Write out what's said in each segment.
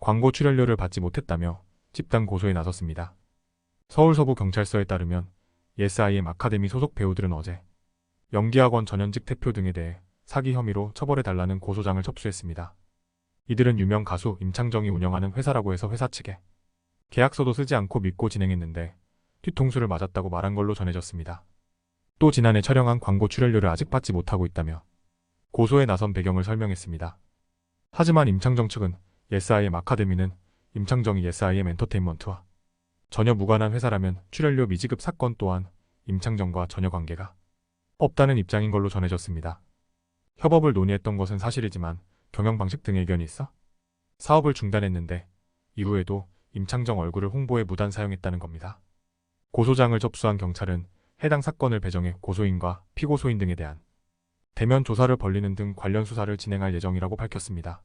광고 출연료를 받지 못했다며 집단 고소에 나섰습니다. 서울서부경찰서에 따르면 예스IM 아카데미 소속 배우들은 어제 연기학원 전현직 대표 등에 대해 사기 혐의로 처벌해달라는 고소장을 접수했습니다. 이들은 유명 가수 임창정이 운영하는 회사라고 해서 회사 측에 계약서도 쓰지 않고 믿고 진행했는데 뒤통수를 맞았다고 말한 걸로 전해졌습니다. 또 지난해 촬영한 광고 출연료를 아직 받지 못하고 있다며 고소에 나선 배경을 설명했습니다. 하지만 임창정 측은 예스IM 아카데미는 임창정이 예스IM 엔터테인먼트와 전혀 무관한 회사라면 출연료 미지급 사건 또한 임창정과 전혀 관계가 없다는 입장인 걸로 전해졌습니다. 협업을 논의했던 것은 사실이지만 경영 방식 등의 의견이 있어 사업을 중단했는데 이후에도 임창정 얼굴을 홍보에 무단 사용했다는 겁니다. 고소장을 접수한 경찰은 해당 사건을 배정해 고소인과 피고소인 등에 대한 대면 조사를 벌리는 등 관련 수사를 진행할 예정이라고 밝혔습니다.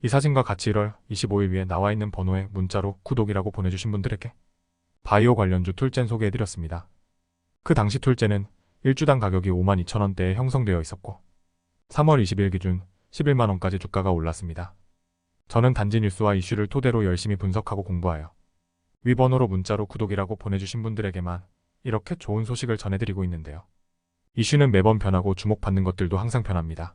이 사진과 같이 1월 25일 위에 나와 있는 번호에 문자로 구독이라고 보내주신 분들에게 바이오 관련주 툴젠 소개해드렸습니다. 그 당시 툴젠은 1주당 가격이 52,000원대에 형성되어 있었고 3월 20일 기준 11만원까지 주가가 올랐습니다. 저는 단지 뉴스와 이슈를 토대로 열심히 분석하고 공부하여 위 번호로 문자로 구독이라고 보내주신 분들에게만 이렇게 좋은 소식을 전해드리고 있는데요. 이슈는 매번 변하고 주목받는 것들도 항상 변합니다.